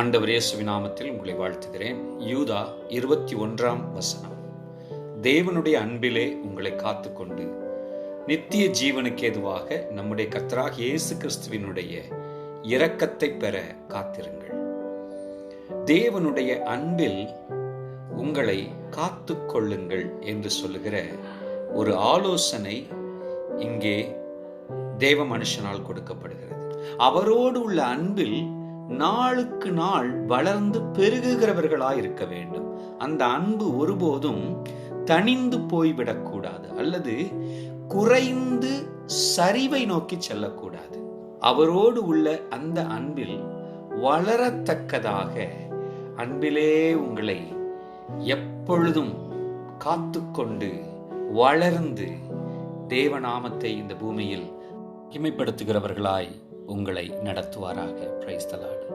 ஆண்டவர் இயேசுவின் நாமத்தில் உங்களை வாழ்த்துகிறேன். யூதா இருபத்தி ஒன்றாம் வசனம். தேவனுடைய அன்பிலே உங்களை காத்துக்கொண்டு நித்திய ஜீவனுக்கு ஏதுவாக நம்முடைய கர்த்தராக இயேசு கிறிஸ்துவினுடைய இரக்கத்தை பெற காத்திருங்கள். தேவனுடைய அன்பில் உங்களை காத்து கொள்ளுங்கள் என்று சொல்லுகிற ஒரு ஆலோசனை இங்கே தேவ மனுஷனால் கொடுக்கப்படுகிறது. அவரோடு உள்ள அன்பில் நாளுக்கு நாள் வளர்ந்து பெருகுகிறவர்களாய் இருக்க வேண்டும். அந்த அன்பு ஒருபோதும் தனிந்து போய்விடக்கூடாது. அல்லது குறைந்து சரிவை நோக்கி செல்லக்கூடாது. அவரோடு உள்ள அந்த அன்பில் வளரத்தக்கதாக அன்பிலே உங்களை எப்பொழுதும் காத்துக்கொண்டு வளர்ந்து தேவநாமத்தை இந்த பூமியில் இமைப்படுத்துகிறவர்களாய் உங்களை நடத்துவாராக. பிரைஸ்தலாடு